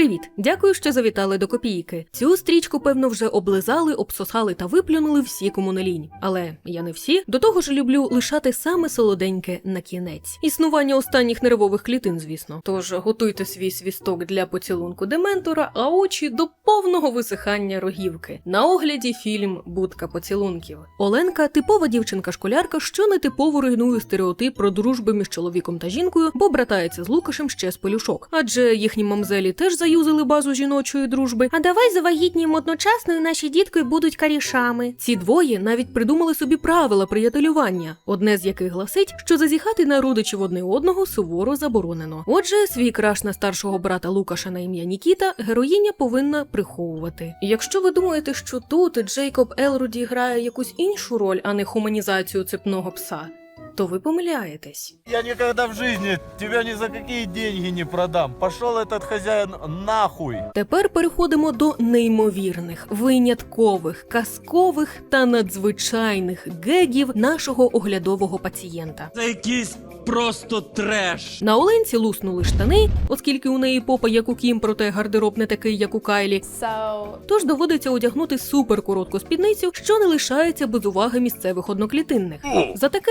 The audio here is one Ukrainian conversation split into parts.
Привіт! Дякую, що завітали до копійки. Цю стрічку, певно, вже облизали, обсосали та виплюнули всі кому не лінь. Але я не всі. До того ж люблю лишати саме солоденьке на кінець. Існування останніх нервових клітин, звісно. Тож готуйте свій свісток для поцілунку дементора, а очі до повного висихання рогівки. На огляді фільм Будка поцілунків. Оленка типова дівчинка-школярка, що нетипово руйнує стереотип про дружби між чоловіком та жінкою, бо братається з Лукашем ще з пелюшок. Адже їхні мамзелі теж заюзали базу жіночої дружби. А давай завагітніємо одночасно, і наші дітки будуть карішами. Ці двоє навіть придумали собі правила приятелювання, одне з яких гласить, що зазіхати на родичів одне одного суворо заборонено. Отже, свій краш на старшого брата Лукаша на ім'я Нікіта героїня повинна приховувати. Якщо ви думаєте, що тут Джейкоб Елруді грає якусь іншу роль, а не хуманізацію цепного пса, то ви помиляєтесь. Я никогда в жизни тебя ни за какие деньги не продам. Пошел этот хозяин нахуй. Тепер переходимо до неймовірних, виняткових, казкових та надзвичайних гегів нашого оглядового пацієнта. Це якийсь просто треш. На Оленці луснули штани, оскільки у неї попа як у Кім, проте гардероб не такий, як у Кайлі. So Тож доводиться одягнути суперкоротку спідницю, що не лишається без уваги місцевих одноклітинних. За таке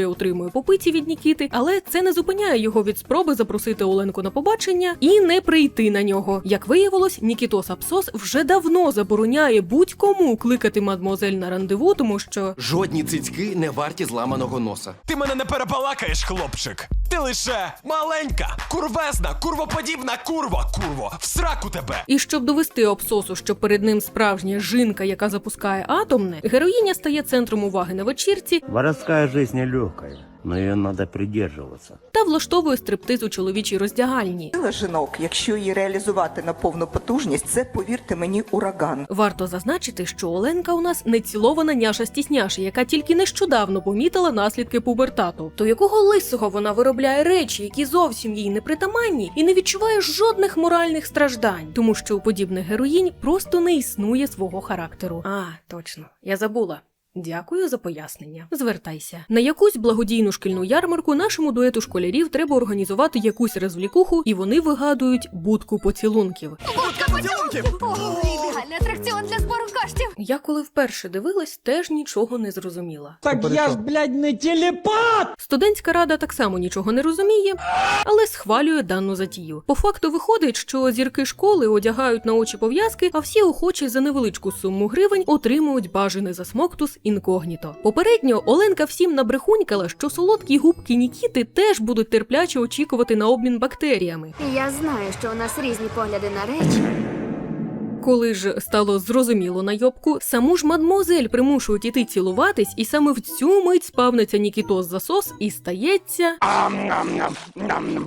інфузорія отримує попиці від Нікіти, але це не зупиняє його від спроби запросити Оленку на побачення і не прийти на нього. Як виявилось, Нікітос Апсос вже давно забороняє будь-кому кликати мадмозель на рандеву, тому що Жодні цицьки не варті зламаного носа. Ти мене не перебалакаєш, хлопчик. Ти лише маленька, курвезна, курвоподібна курва, курво, в сраку тебе. І щоб довести Апсосу, що перед ним справжня жінка, яка запускає атомне, героїня стає центром уваги на вечірці Воровская жизнь нелегкая, но ее надо придерживаться. та влаштовує стриптиз у чоловічій роздягальні. Сила жінок, якщо її реалізувати на повну потужність, це повірте мені ураган. Варто зазначити, що Оленка у нас не цілована няша стісняша, яка тільки нещодавно помітила наслідки пубертату. То якого лисого вона виробляє речі, які зовсім їй не притаманні, і не відчуває жодних моральних страждань, тому що у подібних героїнь просто не існує свого характеру. А, точно, я забула. Дякую за пояснення. Звертайся на якусь благодійну шкільну ярмарку. Нашому дуету школярів треба організувати якусь розвлікуху, і вони вигадують будку поцілунків. Будка ідеальний Я коли вперше дивилась, теж нічого не зрозуміла. Так я ж, блядь, не телепат! Студентська рада так само нічого не розуміє, але схвалює дану затію. По факту виходить, що зірки школи одягають на очі пов'язки, а всі охочі за невеличку суму гривень отримують бажаний засмоктус інкогніто. Попередньо Оленка всім набрехунькала, що солодкі губки Нікіти теж будуть терпляче очікувати на обмін бактеріями. Я знаю, що у нас різні погляди на речі. Коли ж стало зрозуміло на йобку, саму ж мадмозель примушують іти цілуватись, і саме в цю мить спавниться Нікітос засос і стається.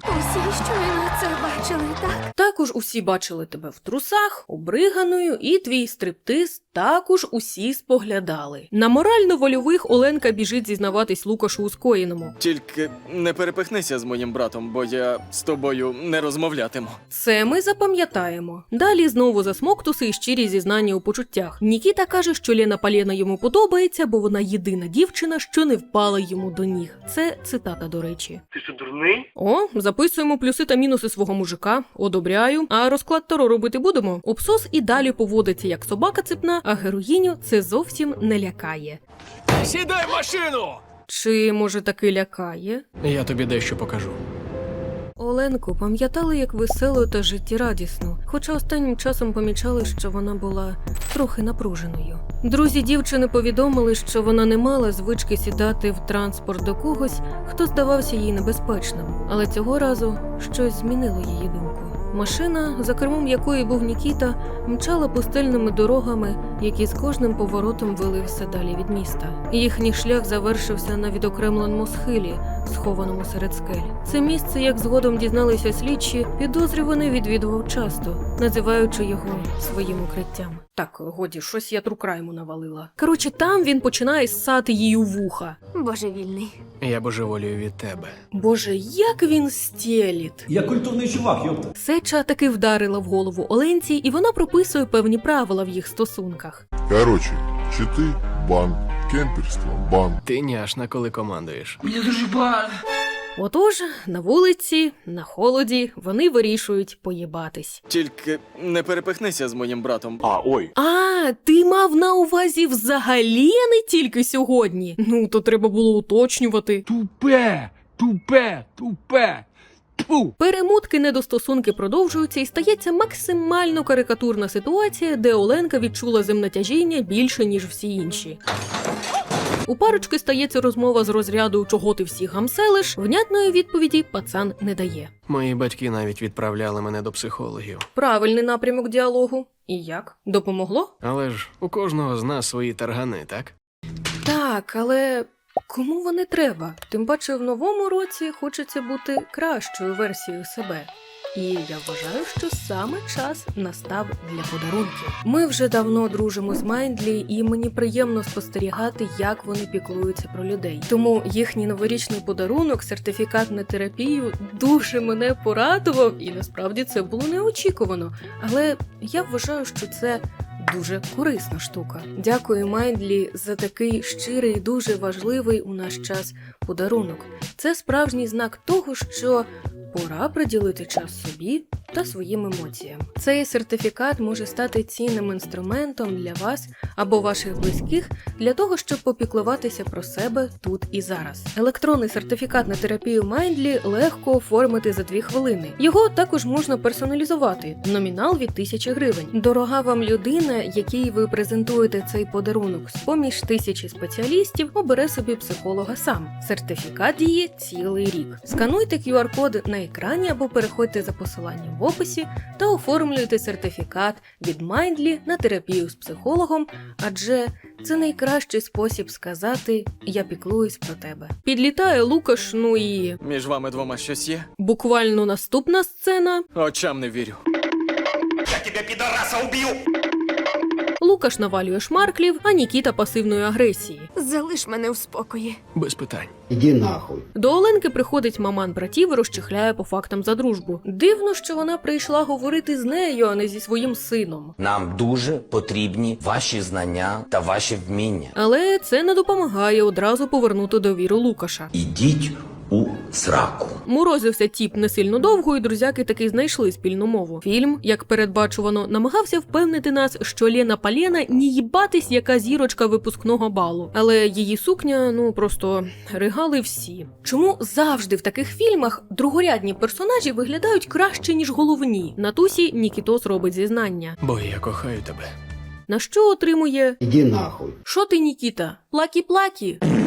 Усі щойно це бачили, так? Також усі бачили тебе в трусах, обриганою, і твій стриптиз також усі споглядали. На морально-вольових Оленка біжить зізнаватись Лукашу у скоєному. Тільки не перепихнися з моїм братом, бо я з тобою не розмовлятиму. Це ми запам'ятаємо. Далі знову засмоктуси і щирі зізнання у почуттях. Нікіта каже, що Лена Палєна йому подобається, бо вона єдина дівчина, що не впала йому до ніг. Це цитата, до речі. Ти що дурний? О, записуємо плюси та мінуси свого мужика. Одобряю. А розклад таро робити будемо. Обсос і далі поводиться як собака цепна, а героїню це зовсім не лякає. Сідай в машину! Чи може таки лякає? Я тобі дещо покажу. Оленку пам'ятали як веселу та життєрадісну, хоча останнім часом помічали, що вона була трохи напруженою. Друзі дівчини повідомили, що вона не мала звички сідати в транспорт до когось, хто здавався їй небезпечним, але цього разу щось змінило її думку. Машина, за кермом якої був Нікіта, мчала пустельними дорогами, які з кожним поворотом вели все далі від міста. Їхній шлях завершився на відокремленому схилі, схованому серед скель. Це місце, як згодом дізналися слідчі, підозрюваний відвідував часто, називаючи його своїм укриттям. Так, годі, щось я трукрайму навалила. Коротше, там він починає ссати їй у вуха. Божевільний. Я божеволію від тебе. Боже, як він стєліт! Я культурний чувак, ёпта. Сеча таки вдарила в голову Оленці, і вона прописує певні правила в їх стосунках. Короче, читы, бан, кемперство, бан. Ти няшна, коли командуєш. Мені дуже бан. Отож, на вулиці, на холоді, вони вирішують поїбатись. Тільки не перепихнися з моїм братом. А, ой. А, ти мав на увазі взагалі а не тільки сьогодні. Ну, то треба було уточнювати. Тупе, тупе, тупе. Перемутки недостосунки продовжуються і стається максимально карикатурна ситуація, де Оленка відчула земнотяжіння більше, ніж всі інші. У парочки стається розмова з розряду чого ти всіх гамселиш. Внятної відповіді пацан не дає. Мої батьки навіть відправляли мене до психологів. Правильний напрямок діалогу. І як? Допомогло? Але ж у кожного з нас свої таргани, так? Так, але кому вони треба? Тим паче в новому році хочеться бути кращою версією себе. І я вважаю, що саме час настав для подарунків. Ми вже давно дружимо з Майндлі, і мені приємно спостерігати, як вони піклуються про людей. Тому їхній новорічний подарунок, сертифікат на терапію, дуже мене порадував, і насправді це було неочікувано. Але я вважаю, що це дуже корисна штука. Дякую Майндлі за такий щирий, дуже важливий у наш час подарунок. Це справжній знак того, що пора приділити час собі та своїм емоціям. Цей сертифікат може стати цінним інструментом для вас або ваших близьких для того, щоб попіклуватися про себе тут і зараз. Електронний сертифікат на терапію Майндлі легко оформити за 2 хвилини. Його також можна персоналізувати. Номінал від 1000 гривень. Дорога вам людина, якій ви презентуєте цей подарунок з поміж тисячі спеціалістів, обере собі психолога сам. Сертифікат діє цілий рік. Скануйте QR-код на екрані або переходьте за посиланням в описі та оформлюйте сертифікат від Mindly на терапію з психологом, адже це найкращий спосіб сказати Я піклуюсь про тебе. Підлітає Лукаш, ну і Між вами двома щось є? буквально наступна сцена. Очам не вірю. Лукаш навалює шмарклів, а Нікіта пасивної агресії. Залиш мене в спокої. Без питань. Иди нахуй. До Оленки приходить маман братів і розчихляє по фактам за дружбу. Дивно, що вона прийшла говорити з нею, а не зі своїм сином. Нам дуже потрібні ваші знання та ваші вміння. Але це не допомагає одразу повернути довіру Лукаша. Ідіть у сраку. Морозився тіп не сильно довго, і друзяки таки знайшли спільну мову. Фільм, як передбачувано, намагався впевнити нас, що Лена Палєна ні їбатись, яка зірочка випускного балу. Але її сукня, ну просто ригали всі. Чому завжди в таких фільмах другорядні персонажі виглядають краще, ніж головні? На тусі Нікітос робить зізнання. Бо я кохаю тебе. На що отримує Иди нахуй. Що ти, Нікіта? Плакі-плакі.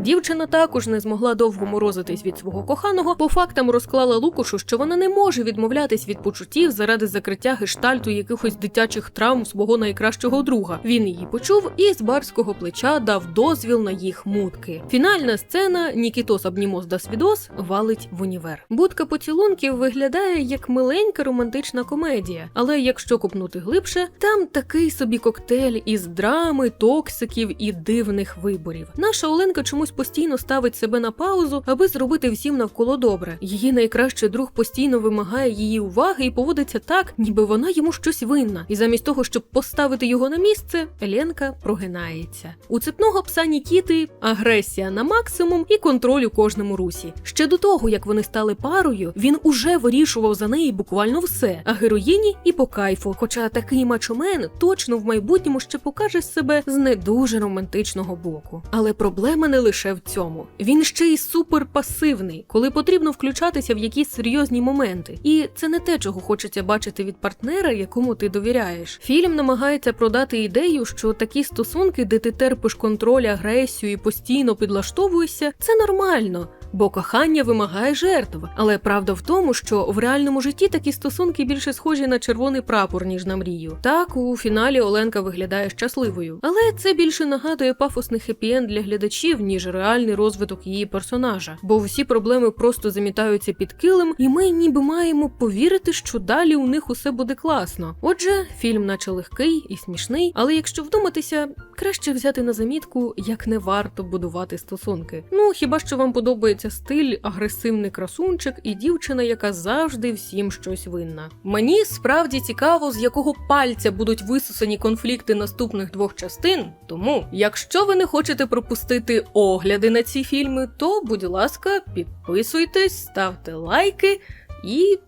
Дівчина також не змогла довго морозитись від свого коханого, по фактам розклала Лукушу, що вона не може відмовлятись від почуттів заради закриття гештальту якихось дитячих травм свого найкращого друга. Він її почув і з барського плеча дав дозвіл на їх мутки. Фінальна сцена Нікітос Абнімос да Свідос валить в універ. Будка поцілунків виглядає як миленька романтична комедія, але якщо копнути глибше, там такий собі коктейль із драми, токсиків і дивних виборів. Наша Оленка чомусь постійно ставить себе на паузу, аби зробити всім навколо добре. Її найкращий друг постійно вимагає її уваги і поводиться так, ніби вона йому щось винна. І замість того, щоб поставити його на місце, Еленка прогинається. У цепного пса Нікіти агресія на максимум і контроль у кожному русі. Ще до того, як вони стали парою, він уже вирішував за неї буквально все, а героїні і по кайфу. Хоча такий мачомен точно в майбутньому ще покаже себе з не дуже романтичного боку. Але проблема не лише в цьому. Він ще й супер пасивний, коли потрібно включатися в якісь серйозні моменти. І це не те, чого хочеться бачити від партнера, якому ти довіряєш. Фільм намагається продати ідею, що такі стосунки, де ти терпиш контроль, агресію і постійно підлаштовуєшся, це нормально. Бо кохання вимагає жертв. Але правда в тому, що в реальному житті такі стосунки більше схожі на червоний прапор, ніж на мрію. Так, у фіналі Оленка виглядає щасливою. Але це більше нагадує пафосний хеппі-енд для глядачів, ніж реальний розвиток її персонажа. Бо всі проблеми просто замітаються під килим, і ми ніби маємо повірити, що далі у них усе буде класно. Отже, фільм, наче легкий і смішний, але якщо вдуматися, краще взяти на замітку, як не варто будувати стосунки. Ну хіба що вам подобається стиль агресивний красунчик і дівчина, яка завжди всім щось винна. Мені справді цікаво, з якого пальця будуть висусані конфлікти наступних двох частин. Тому, якщо ви не хочете пропустити огляди на ці фільми, то будь ласка, підписуйтесь, ставте лайки і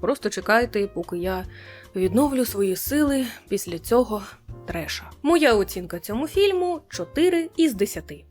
просто чекайте, поки я відновлю свої сили після цього треша. Моя оцінка цьому фільму 4 із 10.